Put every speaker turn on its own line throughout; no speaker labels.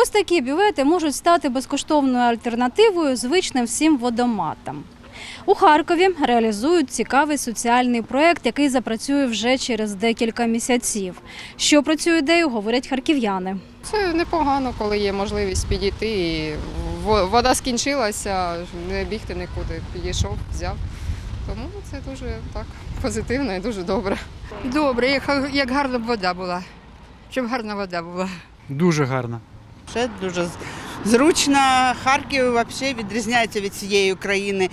Ось такі бювети можуть стати безкоштовною альтернативою звичним всім водоматам. У Харкові реалізують цікавий соціальний проєкт, який запрацює вже через декілька місяців. Що про цю ідею говорять харків'яни.
Це непогано, коли є можливість підійти. І вода скінчилася, не бігти нікуди. Підійшов, взяв. Тому це дуже так позитивно і дуже добре.
Добре, як, гарна б вода була. Щоб гарна вода була.
Дуже гарно.
Це дуже зручно. Харків взагалі відрізняється від цієї України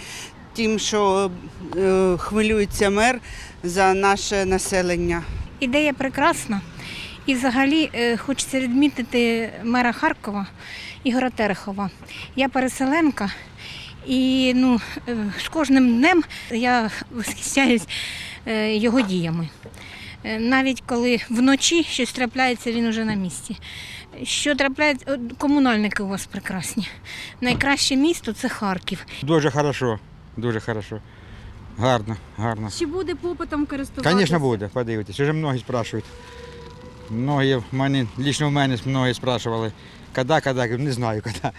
тим, що е, хвилюється мер за наше населення.
Ідея прекрасна. І взагалі е, хочеться відмітити мера Харкова Ігора Терехова. Я переселенка, і ну, е, з кожним днем я восхищаюсь його діями. Е, Навіть коли вночі щось трапляється, він уже на місці. Що трапляється, комунальники у вас прекрасні. Найкраще місто це Харків.
Дуже хорошо, дуже хорошо. Гарно, гарно.
Чи буде попитом користуватися?
Звісно, буде, подивитесь. Вже многі спрашують. Многі в мене, лично в мене многі спрашували, коли, коли, не знаю коли.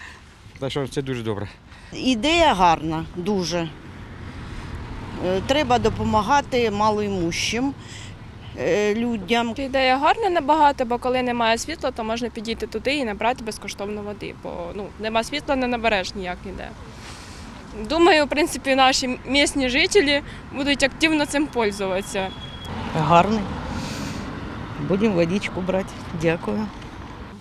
Так що це дуже добре.
Ідея гарна, дуже. Е, Треба допомагати малоімущим е, людям.
Ідея гарна набагато, бо коли немає світла, то можна підійти туди і набрати безкоштовно води, бо ну, нема світла, не набереш ніяк ніде. Думаю, в принципі, наші місні жителі будуть активно цим пользуватися.
Гарний. Будемо водичку брати. Дякую.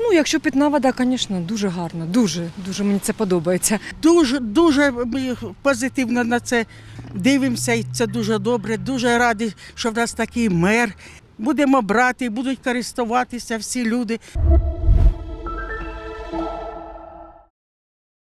Ну, якщо питна вода, звісно, дуже гарно. Дуже, дуже мені це подобається.
Дуже, дуже ми позитивно на це дивимося, і це дуже добре. Дуже раді, що в нас такий мер. Будемо брати, будуть користуватися всі люди.